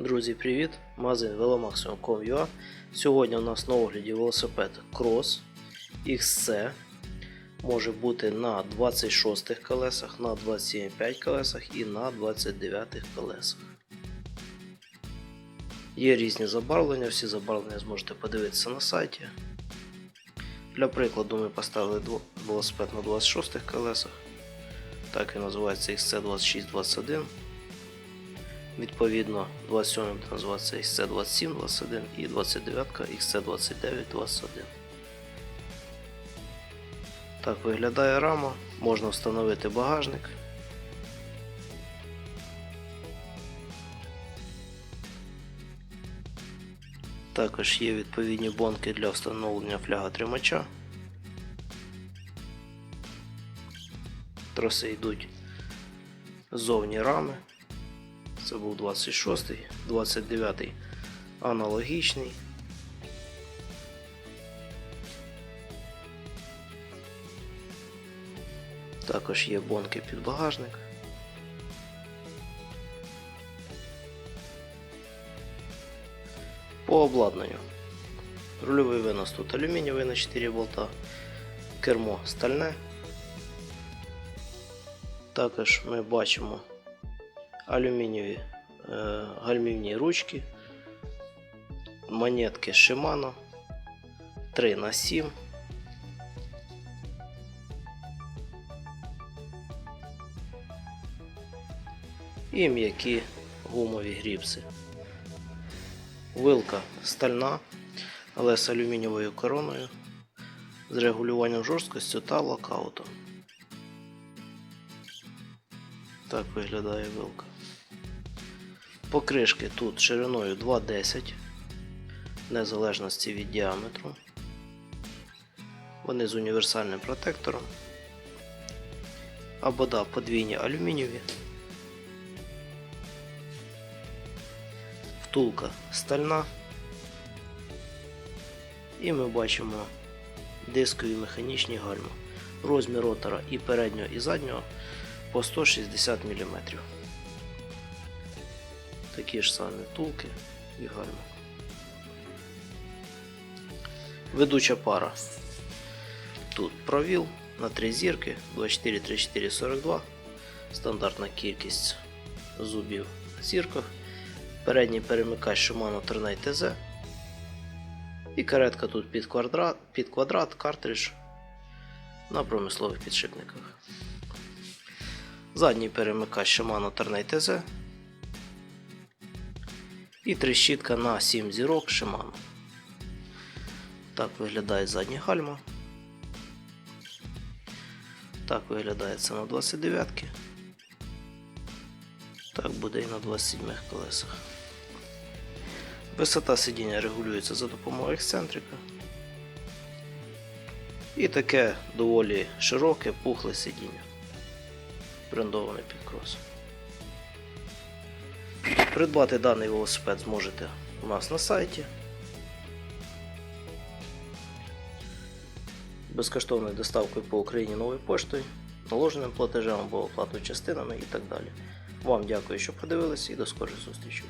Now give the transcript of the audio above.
Друзі, привіт! Магазин velomaximum.com.ua Сьогодні у нас на огляді велосипед Cross XC. Може бути на 26 колесах, на 27,5 колесах і на 29 колесах. Є різні забарвлення, всі забарвлення зможете подивитися на сайті. Для прикладу ми поставили велосипед на 26 колесах. Так він називається XC2621. Відповідно, 27 буде називатися XC2721 і 29 XC2921. Так виглядає рама, можна встановити багажник. Також є відповідні бонки для встановлення фляга тримача. Троси йдуть ззовні рами. Це був 26, 29 аналогічний. Також є бонки під багажник. По обладнанню. Рульовий винос тут алюмінієвий на 4 болта, кермо стальне. Також ми бачимо алюмінієві е, гальмівні ручки, монетки Shimano 3 на 7 і м'які гумові гріпси. Вилка стальна, але з алюмінієвою короною з регулюванням жорсткості та локаутом. Так виглядає вилка. Покришки тут шириною 2,10 в незалежності від діаметру. Вони з універсальним протектором. Абода подвійні алюмінієві. Втулка стальна. І ми бачимо дискові механічні гальма. Розмір ротора і переднього, і заднього по 160 мм. Такі ж самі втулки і гальма. Ведуча пара. Тут провіл на 3 зірки 24, 34, 42. Стандартна кількість зубів на зірках. Передній перемикач Shimano Ternay TZ. І каретка тут під квадрат, під квадрат картридж на промислових підшипниках. Задній перемикач Shimano TZ. І трещітка на 7 зірок Shimano. Так виглядає задні гальма. Так виглядає це на 29 ки Так буде і на 27 колесах. Висота сидіння регулюється за допомогою ексцентрика. І таке доволі широке, пухле сидіння. Брендоване підкрос. Придбати даний велосипед зможете у нас на сайті. Безкоштовною доставкою по Україні новою поштою, наложеним платежем або оплатою частинами і так далі. Вам дякую, що подивилися і до скорих зустрічей.